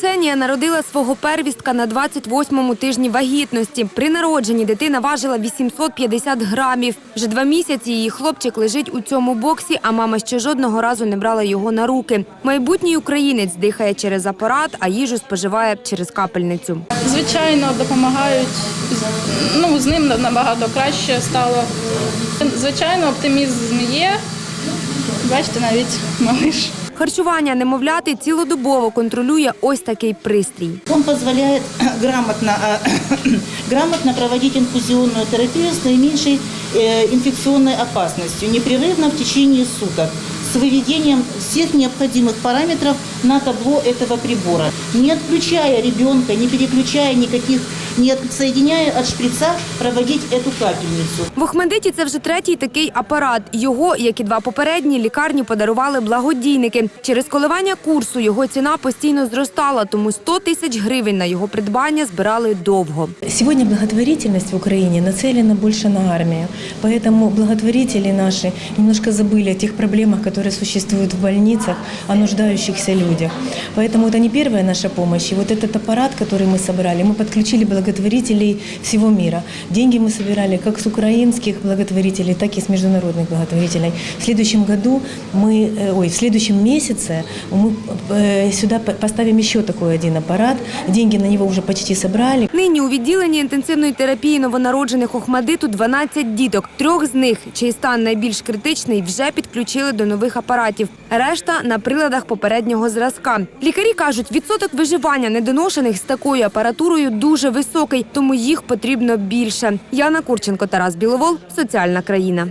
Ксенія народила свого первістка на 28-му тижні вагітності. При народженні дитина важила 850 грамів. Вже два місяці її хлопчик лежить у цьому боксі, а мама ще жодного разу не брала його на руки. Майбутній українець дихає через апарат, а їжу споживає через капельницю. Звичайно, допомагають. Ну, з ним набагато краще стало. Звичайно, оптимізм є. Бачите, навіть малиш. Харчування немовляти цілодобово контролює ось такий пристрій. Он позволяет грамотно, э, грамотно проводить инфузионную терапию с наименьшей э, инфекционной опасностью, непрерывно в течение суток, с выведением всех необходимых параметров на табло этого прибора, не отключая ребенка, не переключая никаких, не отсоединяя от шприца, проводить эту капельницу. В Охмедиті це вже третій такий апарат. Його, як і два попередні, лікарні подарували благодійники. Через коливання курсу його ціна постійно зростала, тому 100 тисяч гривень на його придбання збирали довго. Сегодня благотворительность в Украине нацелена больше на армию. Поэтому благотворители наши немножко забыли о тех проблемах, которые существуют в больницах, о нуждающихся людях. Поэтому это не первая наша помощь. И вот этот аппарат, который мы собрали, мы подключили благотворителей всего мира. Деньги мы собирали как с украинских благотворителей, так и с международных благотворителей. В следующем году мы, э, ой, в следующем месяце мы э, сюда по- поставим еще такой один аппарат. Деньги на него уже почти собрали. Нині у відділенні інтенсивної терапії новонароджених Охмадиту 12 діток. Трьох з них, чий стан найбільш критичний, вже підключили до нових апаратів. Решта на приладах попереднього зразка. Лікарі кажуть, відсоток виживання недоношених з такою апаратурою дуже високий, тому їх потрібно більше. Яна Курченко, Тарас Біловол, соціальна країна.